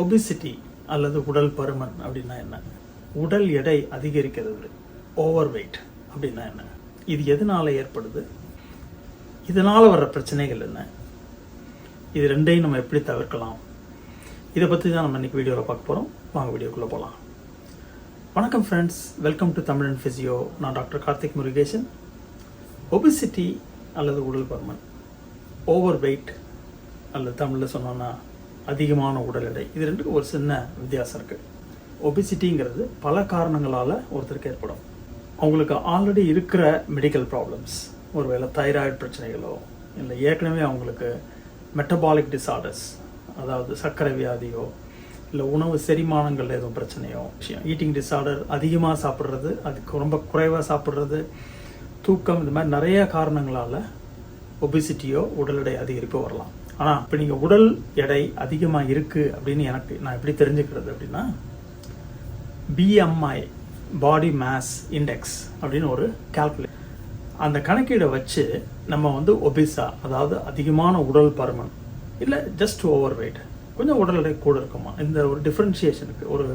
Obesity அல்லது உடல் பருமன் அப்படின்னா என்ன? உடல் எடை அதிகரிக்கிறது. ஓவர் வெயிட் அப்படின்னா என்ன? இது எதனால் ஏற்படுது? இதனால் வர்ற பிரச்சனைகள் என்ன? இது ரெண்டையும் நம்ம எப்படி தவிர்க்கலாம்? இதை பற்றி தான் நம்ம இன்றைக்கி வீடியோவில் பார்க்க போகிறோம் வாங்க வீடியோக்குள்ளே போகலாம் வணக்கம் friends welcome to Tamil and physio நான் டாக்டர் கார்த்திக் முருகேசன். ஒபிசிட்டி அல்லது உடல் பருமன். ஓவர் வெயிட் அல்லது தமிழில் சொன்னோன்னா அதிகமான உடல் எடை. இது ரெண்டுக்கும் ஒரு சின்ன வித்தியாசம் இருக்குது ஒபிசிட்டிங்கிறது பல காரணங்களால் ஒருத்தருக்கு ஏற்படும். அவங்களுக்கு ஆல்ரெடி இருக்கிற மெடிக்கல் ப்ராப்ளம்ஸ் ஒருவேளை தைராய்டு பிரச்சனைகளோ இல்லை ஏற்கனவே அவங்களுக்கு மெட்டபாலிக் டிசார்டர்ஸ் அதாவது சர்க்கரை வியாதியோ இல்லை உணவு செரிமானங்கள் எதுவும் பிரச்சனையோ விஷயம். ஈட்டிங் டிசார்டர் அதிகமாக சாப்பிட்றது அதுக்கு ரொம்ப குறைவாக சாப்பிட்றது தூக்கம் இந்த மாதிரி நிறைய காரணங்களால் ஒபிசிட்டியோ உடல் எடை அதிகரிப்போ வரலாம். ஆனால் இப்போ நீங்கள் உடல் எடை அதிகமாக இருக்குது அப்படின்னு எனக்கு நான் எப்படி தெரிஞ்சுக்கிறது அப்படின்னா பிஎம்ஐ பாடி மாஸ் இண்டெக்ஸ் அப்படின்னு ஒரு கால்குலேட் அந்த கணக்கீடை வச்சு நம்ம வந்து ஒபிசா அதாவது அதிகமான உடல் பருமன் இல்லை ஜஸ்ட் ஓவர் வெயிட் கொஞ்சம் உடல் எடை கூட இருக்குமா? இந்த ஒரு டிஃப்ரென்ஷியேஷனுக்கு ஒரு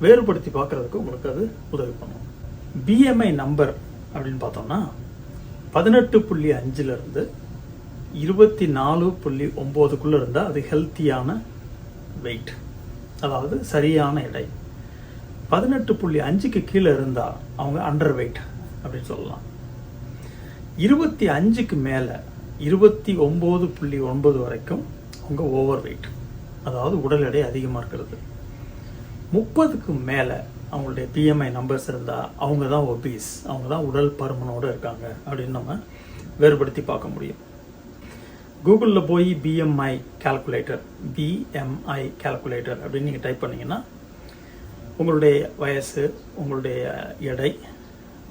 வேறுபடுத்தி பார்க்குறதுக்கு உங்களுக்கு அது உதவி பண்ணும். பிஎம்ஐ நம்பர் அப்படின்னு பார்த்தோம்னா பதினெட்டு புள்ளி அஞ்சுலேருந்து இருபத்தி நாலு புள்ளி ஒம்போதுக்குள்ளே இருந்தால் அது ஹெல்த்தியான வெயிட் அதாவது சரியான எடை. பதினெட்டு புள்ளி அஞ்சுக்கு கீழே இருந்தால் அவங்க அண்டர் வெயிட் அப்படின்னு சொல்லலாம். இருபத்தி அஞ்சுக்கு மேலே இருபத்தி ஒம்பது புள்ளி ஒன்பது வரைக்கும் அவங்க ஓவர் வெயிட் அதாவது உடல் எடை அதிகமாக இருக்கிறது. முப்பதுக்கு மேலே அவங்களுடைய பிஎம்ஐ நம்பர்ஸ் இருந்தால் அவங்க தான் ஒபீஸ் அவங்க தான் உடல் பருமனோடு இருக்காங்க அப்படின்னு நம்ம வேறுபடுத்தி பார்க்க முடியும். கூகுளில் போய் பிஎம்ஐ கால்குலேட்டர் பிஎம்ஐ கால்குலேட்டர் அப்படின்னு நீங்கள் டைப் பண்ணிங்கன்னா உங்களுடைய வயசு உங்களுடைய எடை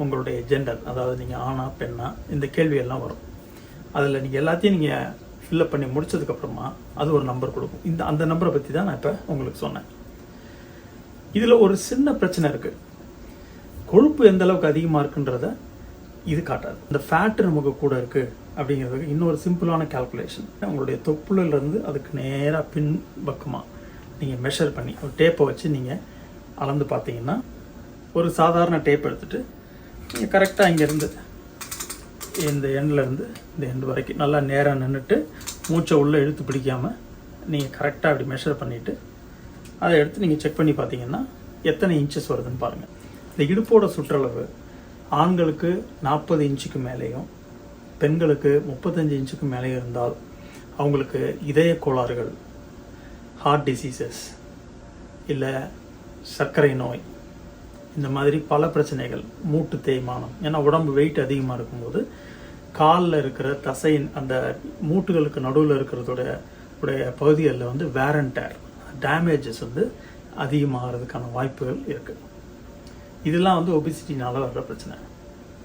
உங்களுடைய ஜெண்டர் அதாவது நீங்கள் ஆணா பெண்ணா இந்த கேள்வியெல்லாம் வரும். அதில் நீங்கள் எல்லாத்தையும் நீங்கள் ஃபில்லப் பண்ணி முடிச்சதுக்கப்புறமா அது ஒரு நம்பர் கொடுக்கும். இந்த அந்த நம்பரை பற்றி தான் நான் இப்போ உங்களுக்கு சொன்னேன். இதில் ஒரு சின்ன பிரச்சனை இருக்குது கொழுப்பு எந்த அளவுக்கு அதிகமாக இருக்குன்றத இது காட்டாது. இந்த ஃபேட்டு நமக்கு கூட இருக்குது அப்படிங்கிறதுக்கு இன்னொரு சிம்பிளான கால்குலேஷன் உங்களுடைய தொப்புளிலேருந்து அதுக்கு நேராக பின் பக்கமாக நீங்கள் மெஷர் பண்ணி ஒரு டேப்பை வச்சு நீங்கள் அளந்து பார்த்தீங்கன்னா ஒரு சாதாரண டேப் எடுத்துகிட்டு நீங்கள் கரெக்டாக இங்கேருந்து இந்த எண்ட்லேருந்து இந்த எண்டு வரைக்கும் நல்லா நேராக நின்றுட்டு மூச்சை உள்ளே இழுத்து பிடிக்காமல் நீங்கள் கரெக்டாக அப்படி மெஷர் பண்ணிவிட்டு அதை எடுத்து நீங்கள் செக் பண்ணி பார்த்தீங்கன்னா எத்தனை இன்ச்சஸ் வருதுன்னு பாருங்கள் இந்த இடுப்போட சுற்றளவு ஆண்களுக்கு நாற்பது இன்ச்சுக்கு மேலேயும் பெண்களுக்கு முப்பத்தஞ்சு இன்ச்சுக்கு மேலே இருந்தால் அவங்களுக்கு இதய கோளாறுகள் ஹார்ட் டிசீசஸ் இல்லை சர்க்கரை நோய் இந்த மாதிரி பல பிரச்சனைகள் மூட்டு தேய்மானம் ஏன்னா உடம்பு வெயிட் அதிகமாக இருக்கும்போது காலில் இருக்கிற தசையின் அந்த மூட்டுகளுக்கு நடுவில் இருக்கிறதோட உடைய பகுதிகளில் வந்து வேரண்டேர் டேமேஜஸ் வந்து அதிகமாகிறதுக்கான வாய்ப்புகள் இருக்குது இதெல்லாம் வந்து ஒபிசிட்டினால வர்ற பிரச்சனை.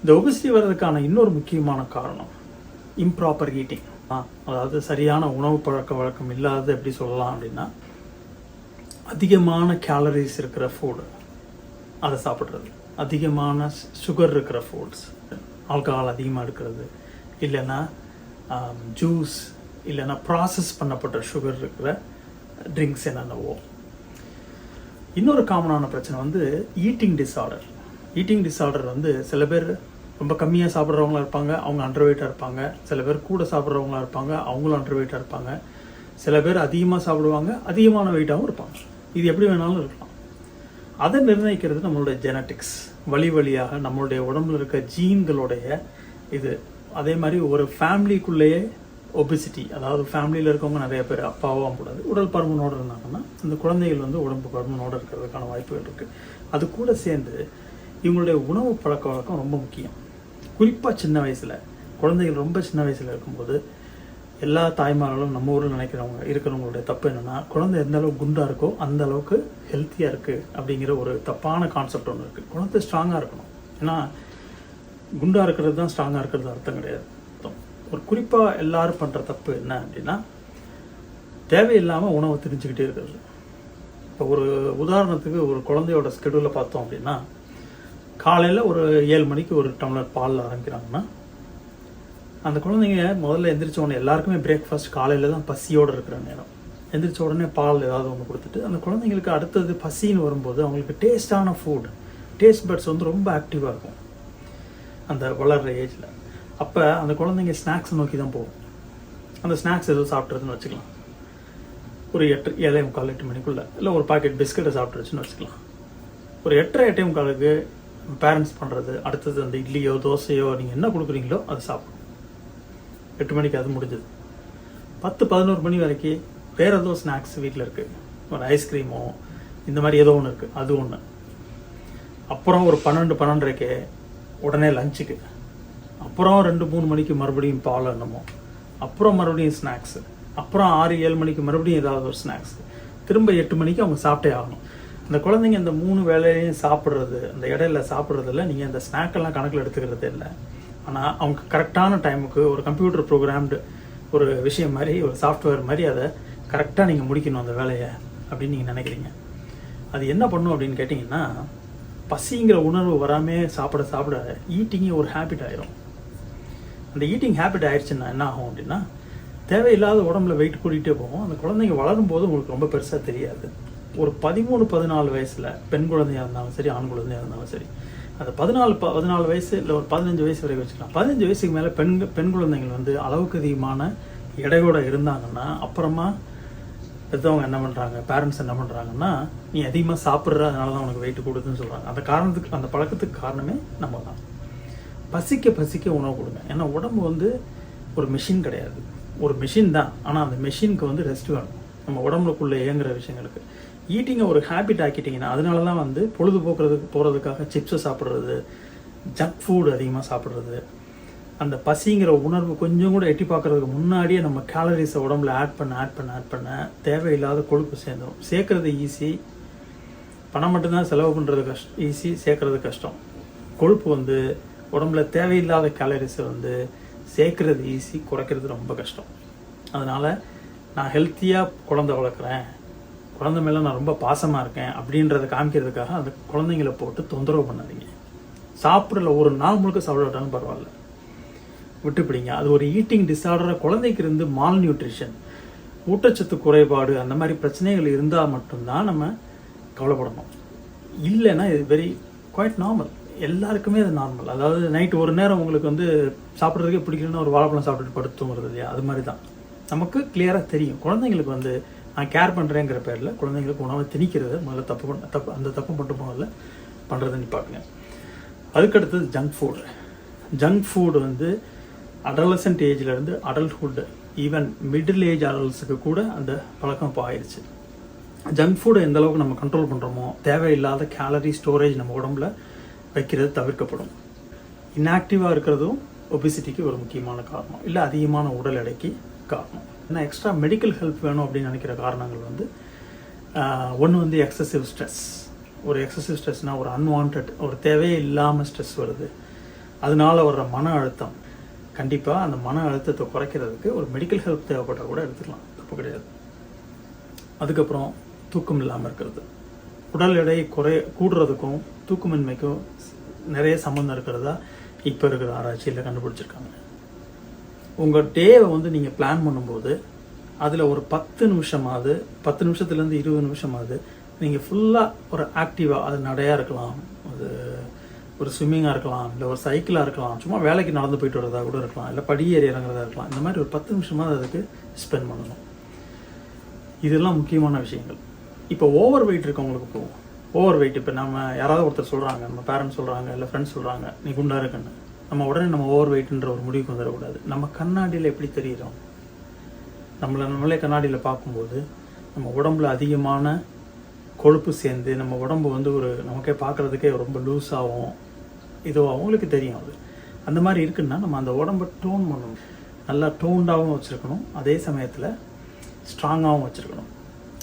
இந்த ஒபிசிட்டி வர்றதுக்கான இன்னொரு முக்கியமான காரணம் இம்ப்ராப்பர் ஈட்டிங் அதாவது சரியான உணவு பழக்க வழக்கம் இல்லாதது எப்படி சொல்லலாம் அப்படின்னா அதிகமான கேலரிஸ் இருக்கிற ஃபுட் அதை சாப்பிட்றது. அதிகமான சுகர் இருக்கிற ஃபுட்ஸ் ஆல்கஹால் அதிகமாக எடுக்கிறது. இல்லைன்னா ஜூஸ் இல்லைன்னா ப்ராசஸ் பண்ணப்பட்ட சுகர் இருக்கிற ட்ரிங்க்ஸ் என்னென்னவோ. இன்னொரு காமனான பிரச்சனை வந்து ஈட்டிங் டிஸார்டர் ஈட்டிங் டிஸார்டர் வந்து சில பேர் ரொம்ப கம்மியாக சாப்பிட்றவங்களா இருப்பாங்க அவங்க அண்டர் வெயிட்டாக இருப்பாங்க. சில பேர் கூட சாப்பிட்றவங்களா இருப்பாங்க அவங்களும் அண்டர் வெயிட்டாக இருப்பாங்க. சில பேர் அதிகமாக சாப்பிடுவாங்க அதிகமான வெயிட்டாகவும் இருப்பாங்க. இது எப்படி வேணாலும் இருக்கலாம். அதை நிர்ணயிக்கிறது நம்மளுடைய ஜெனட்டிக்ஸ் வழி வழியாக நம்மளுடைய உடம்புல இருக்க ஜீன்களுடைய இது. அதே மாதிரி ஒரு ஃபேமிலிக்குள்ளேயே ஒபிசிட்டி அதாவது ஃபேமிலியில் இருக்கவங்க நிறைய பேர் அப்பாவும் கூடாது உடல் பருமனோடு இருந்தாங்கன்னா அந்த குழந்தைகள் வந்து உடம்பு பருமனோடு இருக்கிறதுக்கான வாய்ப்புகள் இருக்குது அது கூட சேர்ந்து இவங்களுடைய உணவு பழக்க வழக்கம் ரொம்ப முக்கியம். குறிப்பாக சின்ன வயசில் குழந்தைகள் ரொம்ப சின்ன வயசில் இருக்கும்போது எல்லா தாய்மார்களும் நம்ம ஊரில் நினைக்கிறவங்க இருக்கிறவங்களுடைய தப்பு என்னென்னா குழந்தை எந்த அளவுக்கு குண்டாக இருக்கோ அந்த அளவுக்கு ஹெல்த்தியாக இருக்குது அப்படிங்கிற ஒரு தப்பான கான்செப்ட் ஒன்று இருக்குது குழந்தை ஸ்ட்ராங்காக இருக்கணும். ஏன்னா குண்டாக இருக்கிறது தான் ஸ்ட்ராங்காக இருக்கிறது அர்த்தம் கிடையாது. ஒரு குறிப்பாக எல்லாரும் பண்ணுற தப்பு என்ன அப்படின்னா தேவையில்லாமல் உணவை தெரிஞ்சுக்கிட்டே இருக்கிறது. இப்போ ஒரு உதாரணத்துக்கு ஒரு குழந்தையோட ஸ்கெடியூலை பார்த்தோம் அப்படின்னா காலையில் ஒரு ஏழு மணிக்கு ஒரு டம்ளர் பால் ஆரம்பிக்கிறாங்கன்னா அந்த குழந்தைங்க முதல்ல எந்திரிச்ச உடனே எல்லாருக்குமே பிரேக்ஃபாஸ்ட் காலையில் தான் பசியோடு இருக்கிற நேரம். எந்திரிச்ச உடனே பால் ஏதாவது ஒன்று கொடுத்துட்டு அந்த குழந்தைங்களுக்கு அடுத்தது பசின்னு வரும்போது அவங்களுக்கு டேஸ்டான ஃபுட் டேஸ்ட் பட்ஸ் வந்து ரொம்ப ஆக்டிவாக இருக்கும். அந்த வளர்கிற ஏஜில் அப்போ அந்த குழந்தைங்க ஸ்நாக்ஸ் நோக்கி தான் போகும். அந்த ஸ்நாக்ஸ் எதுவும் சாப்பிட்றதுன்னு வச்சுக்கலாம். ஒரு எட்டு ஏழை முக்கால் எட்டு மணிக்குள்ளே. இல்லை ஒரு பாக்கெட் பிஸ்கட்டை சாப்பிட்ருச்சுன்னு வச்சுக்கலாம். ஒரு எட்டரை எட்டே முக்காலுக்கு பேரண்ட்ஸ் பண்ணுறது அடுத்தது அந்த இட்லியோ தோசையோ நீங்கள் என்ன கொடுக்குறீங்களோ அதை சாப்பிடும் எட்டு மணிக்கு அது முடிஞ்சது. பத்து பதினோரு மணி வரைக்கும் வேறு ஏதோ ஸ்நாக்ஸ் வீட்டில் இருக்குது ஒரு ஐஸ்கிரீமோ இந்த மாதிரி ஏதோ ஒன்று இருக்குது அது ஒன்று அப்புறம் ஒரு பன்னெண்டு பன்னெண்டரைக்கு உடனே லஞ்சுக்கு அப்புறம் ரெண்டு மூணு மணிக்கு மறுபடியும் பால் என்னமோ. அப்புறம் மறுபடியும் ஸ்நாக்ஸு அப்புறம் ஆறு ஏழு மணிக்கு மறுபடியும் ஏதாவது ஒரு ஸ்நாக்ஸ் திரும்ப எட்டு மணிக்கு அவங்க சாப்பிட்டே ஆகணும். அந்த குழந்தைங்க இந்த மூணு வேலையும் சாப்பிட்றது அந்த இடையில சாப்பிட்றதில்ல நீங்கள் அந்த ஸ்நாக்கெல்லாம் எல்லாம் கணக்கில் எடுத்துக்கிறது இல்லை. ஆனால் அவங்க கரெக்டான டைமுக்கு ஒரு கம்ப்யூட்டர் ப்ரோக்ராம்டு ஒரு விஷயம் மாதிரி ஒரு சாஃப்ட்வேர் மாதிரி அதை கரெக்டாக நீங்கள் முடிக்கணும் அந்த வேலையை அப்படின்னு நீங்கள் நினைக்கிறீங்க. அது என்ன பண்ணும் அப்படின்னு கேட்டிங்கன்னா பசிங்கிற உணர்வு வராமல் சாப்பிட சாப்பிட ஈட்டிங்கே ஒரு ஹேபிட் ஆயிரும். அந்த ஈட்டிங் ஹேபிட் ஆயிடுச்சுன்னா என்ன ஆகும் அப்படின்னா தேவையில்லாத உடம்புல வெயிட் கூட்டிகிட்டே போகும். அந்த குழந்தைங்க வளரும் போது உங்களுக்கு ரொம்ப பெருசாக தெரியாது. ஒரு பதிமூணு பதினாலு வயசில் பெண் குழந்தையாக இருந்தாலும் சரி ஆண் குழந்தையாக இருந்தாலும் சரி அந்த பதினாலு ப பதினாலு வயசு இல்லை ஒரு பதினஞ்சு வயசு வரைக்கும் வச்சுக்கலாம். பதினஞ்சு வயசுக்கு மேலே பெண் பெண் குழந்தைகள் வந்து அளவுக்கு அதிகமான எடையோட இருந்தாங்கன்னா அப்புறமா பெற்றவங்க என்ன பண்ணுறாங்க பேரண்ட்ஸ் என்ன பண்ணுறாங்கன்னா நீ அதிகமாக சாப்பிட்ற அதனால தான் உனக்கு வெயிட் கொடுக்குதுன்னு சொல்கிறாங்க அந்த காரணத்துக்கு அந்த பழக்கத்துக்கு காரணமே நம்ம தான் பசிக்க பசிக்க உணவு கொடுங்க. ஏன்னா உடம்பு வந்து ஒரு மிஷின் கிடையாது. ஒரு மிஷின் தான். ஆனால் அந்த மிஷினுக்கு வந்து ரெஸ்ட் வேணும். நம்ம உடம்புக்குள்ளே இயங்குற விஷயங்களுக்கு. ஈட்டிங்கை ஒரு ஹேபிட் ஆக்கிட்டிங்கன்னா அதனால தான் வந்து பொழுதுபோக்குறதுக்கு போகிறதுக்காக சிப்ஸை சாப்பிட்றது ஜங்க் ஃபுட் அதிகமாக சாப்பிட்றது. அந்த பசிங்கிற உணர்வு கொஞ்சம் கூட எட்டி பார்க்குறதுக்கு முன்னாடியே நம்ம கேலரிஸை உடம்புல ஆட் பண்ண ஆட் பண்ண ஆட் பண்ண தேவையில்லாத கொழுப்பு சேர்ந்துடும் சேர்க்குறது ஈஸி பணம் மட்டும்தான் செலவு பண்ணுறது கஷ்டம் ஈஸி சேர்க்குறது கஷ்டம். கொழுப்பு வந்து உடம்புல தேவையில்லாத கேலரிஸை வந்து சேர்க்கறது ஈஸி குறைக்கிறது ரொம்ப கஷ்டம். அதனால் நான் ஹெல்த்தியாக குழந்தை வளர்க்குறேன் குழந்தை மேலே நான் ரொம்ப பாசமாக இருக்கேன் அப்படின்றத காமிக்கிறதுக்காக அந்த குழந்தைங்கள போட்டு தொந்தரவு பண்ணாதீங்க. சாப்பிடல ஒரு நாள் முழுக்க சாப்பிடாட்டாலும் பரவாயில்ல. விட்டு பிடிங்க. அது ஒரு ஈட்டிங் டிஸார்டரை குழந்தைக்கு இருந்து மால் நியூட்ரிஷன் ஊட்டச்சத்து குறைபாடு அந்த மாதிரி பிரச்சனைகள் இருந்தால் மட்டும்தான் நம்ம கவலைப்படணும். இல்லைன்னா இது வெரி குவைட் நார்மல் எல்லாருக்குமே அது நார்மல் அதாவது நைட் ஒரு நேரம் உங்களுக்கு வந்து சாப்பிட்றதுக்கே பிடிக்கலன்னா ஒரு வாழைப்பழம் சாப்பிட்டுட்டு படுத்து தூங்குறது இல்லையா அது மாதிரி தான் நமக்கு கிளியராக தெரியும். குழந்தைங்களுக்கு வந்து நான் கேர் பண்ணுறேங்கிற பேரில் குழந்தைங்களுக்கு உணவை திணிக்கிறது முதல்ல தப்பு பண்ண தப்பு அந்த தப்பு மட்டும் முதல்ல பண்ணுறதை நிப்பாட்டுங்க அதுக்கடுத்தது ஜங்க் ஃபுட் ஜங்க் ஃபுட் வந்து அடலசன்ட் ஏஜ்லேருந்து அடல்ட்ஹுட் ஈவன் மிடில் ஏஜ் அடல்ட்ஸுக்கு கூட அந்த பழக்கம் இப்போ ஆயிடுச்சு ஜங்க் ஃபுட்டை எந்த அளவுக்கு நம்ம கண்ட்ரோல் பண்ணுறோமோ தேவையில்லாத கேலரி ஸ்டோரேஜ் நம்ம உடம்புல வைக்கிறது தவிர்க்கப்படும். இன்ஆக்டிவாக இருக்கிறதும் ஒபிசிட்டிக்கு ஒரு முக்கியமான காரணம். இல்லை அதிகமான உடல் எடைக்கு காரணம். ஏன்னா எக்ஸ்ட்ரா மெடிக்கல் ஹெல்ப் வேணும் அப்படின்னு நினைக்கிற காரணங்கள் வந்து ஒன்று வந்து எக்ஸசிவ் ஸ்ட்ரெஸ் ஒரு எக்ஸசிவ் ஸ்ட்ரெஸ்னால் ஒரு அன்வான்ட் ஒரு தேவையே இல்லாமல் ஸ்ட்ரெஸ் வருது. அதனால வர்ற மன அழுத்தம். கண்டிப்பாக அந்த மன அழுத்தத்தை குறைக்கிறதுக்கு ஒரு மெடிக்கல் ஹெல்ப் தேவைப்பட்டால் கூட எடுத்துக்கலாம். தப்பு கிடையாது. அதுக்கப்புறம் தூக்கம் இல்லாமல் இருக்கிறது. உடல் எடை குறை கூடுறதுக்கும் தூக்கமின்மைக்கும் நிறைய சம்மந்தம் இருக்கிறதா? இப்போ இருக்கிற ஆராய்ச்சியில் கண்டுபிடிச்சிருக்காங்க. உங்கள் டேவை வந்து நீங்கள் பிளான் பண்ணும்போது அதில் ஒரு பத்து நிமிஷமாவது பத்து நிமிஷத்துலேருந்து இருபது நிமிஷமாவது நீங்கள் ஃபுல்லாக ஒரு ஆக்டிவாக அது நடையாக இருக்கலாம். அது ஒரு ஸ்விம்மிங்காக இருக்கலாம் இல்லை ஒரு சைக்கிளாக இருக்கலாம். சும்மா வேலைக்கு நடந்து போயிட்டு வரதா கூட இருக்கலாம். இல்லை படி ஏறி இறங்குறதா இருக்கலாம். இந்த மாதிரி ஒரு பத்து நிமிஷமாவது அதுக்கு ஸ்பெண்ட் பண்ணணும். இதெல்லாம் முக்கியமான விஷயங்கள். இப்போ ஓவர் வெயிட் இருக்கவங்களுக்கு போவோம் ஓவர் வெயிட் இப்போ நம்ம யாராவது ஒருத்தர் சொல்கிறாங்க நம்ம பேரண்ட்ஸ் சொல்கிறாங்க இல்லை ஃப்ரெண்ட்ஸ் சொல்கிறாங்க நீ குண்டா இருக்குன்னு. நம்ம உடனே நம்ம ஓவர் வெயிட்ன்ற ஒரு முடிவுக்கு வந்துடக்கூடாது. நம்ம கண்ணாடியில் எப்படி தெரியுறோம் நம்மளை நம்மளே கண்ணாடியில் பார்க்கும்போது நம்ம உடம்புல அதிகமான கொழுப்பு சேர்ந்து நம்ம உடம்பு வந்து ஒரு நமக்கே பார்க்குறதுக்கே ரொம்ப லூஸாகவும் இதோ அவங்களுக்கு தெரியும் அது. அந்த மாதிரி இருக்குன்னா நம்ம அந்த உடம்பை டோன் பண்ணணும். நல்லா டோன்டாகவும் வச்சுருக்கணும். அதே சமயத்தில் ஸ்ட்ராங்காகவும் வச்சுருக்கணும்.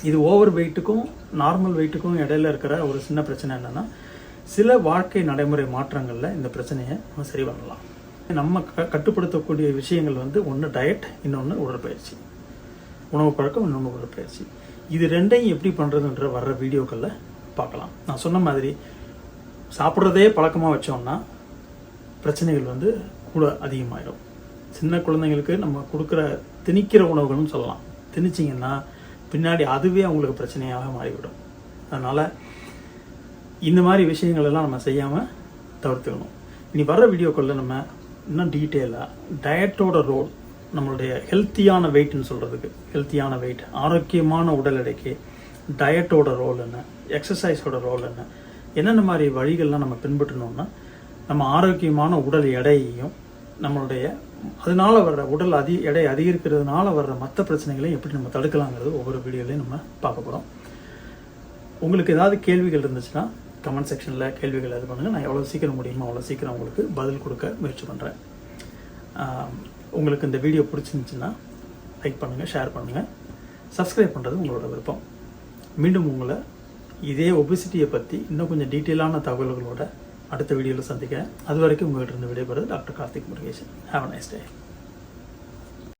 இது ஓவர் வெயிட்டுக்கும் நார்மல் வெயிட்டுக்கும் இடையில இருக்கிற ஒரு சின்ன பிரச்சனை என்னென்னா சில வாழ்க்கை நடைமுறை மாற்றங்களில் இந்த பிரச்சனையை நம்ம சரி பண்ணலாம். நம்ம க கட்டுப்படுத்தக்கூடிய விஷயங்கள் வந்து ஒன்று டயட் இன்னொன்று உடற்பயிற்சி. உணவு பழக்கம் இன்னொன்று உடற்பயிற்சி. இது ரெண்டையும் எப்படி பண்ணுறதுன்ற வர்ற வீடியோக்களில் பார்க்கலாம். நான் சொன்ன மாதிரி சாப்பிட்றதே பழக்கமாக வச்சோம்னா பிரச்சனைகள் வந்து கூட அதிகமாயிடும் சின்ன குழந்தைங்களுக்கு நம்ம கொடுக்குற திணிக்கிற உணவுகள்னு சொல்லலாம். திணிச்சிங்கன்னா பின்னாடி அதுவே அவங்களுக்கு பிரச்சனையாக மாறிவிடும். அதனால் இந்த மாதிரி விஷயங்களெல்லாம் நம்ம செய்யாமல் தவிர்த்துக்கணும். இனி வர வீடியோக்களில் நம்ம இன்னும் டீட்டெயிலாக டயட்டோட ரோல் நம்மளுடைய ஹெல்த்தியான வெயிட்னு சொல்கிறதுக்கு ஹெல்த்தியான வெயிட் ஆரோக்கியமான உடல் எடைக்கு டயட்டோட ரோல் என்ன எக்ஸசைஸோட ரோல் என்ன என்னென்ன மாதிரி வழிகள்லாம் நம்ம பின்பற்றணும்னா நம்ம ஆரோக்கியமான உடல் எடையையும் நம்மளுடைய அதனால வர்ற உடல் அதி எடை அதிகரிக்கிறதுனால வர்ற மற்ற பிரச்சனைகளையும் எப்படி நம்ம தடுக்கலாங்கிறது ஒவ்வொரு வீடியோலையும் நம்ம பார்க்க போகிறோம் உங்களுக்கு ஏதாவது கேள்விகள் இருந்துச்சுன்னா கமெண்ட் செக்ஷனில் கேள்விகள் இது பண்ணுங்கள் நான் எவ்வளோ சீக்கிரம் முடியுமோ அவ்வளோ சீக்கிரம் உங்களுக்கு பதில் கொடுக்க முயற்சி பண்ணுறேன் உங்களுக்கு இந்த வீடியோ பிடிச்சிருந்துச்சுன்னா லைக் பண்ணுங்கள் ஷேர் பண்ணுங்கள் சப்ஸ்கிரைப் பண்ணுறது உங்களோட விருப்பம். மீண்டும் உங்களை இதே ஒபிசிட்டியை பற்றி இன்னும் கொஞ்சம் டீட்டெயிலான தகவல்களோட அடுத்த வீடியோவில் சந்திக்கிறேன். அது வரைக்கும் உங்கள்கிட்ட இருந்து விடைபெறுவது doctor Karthik Murugesan have nice day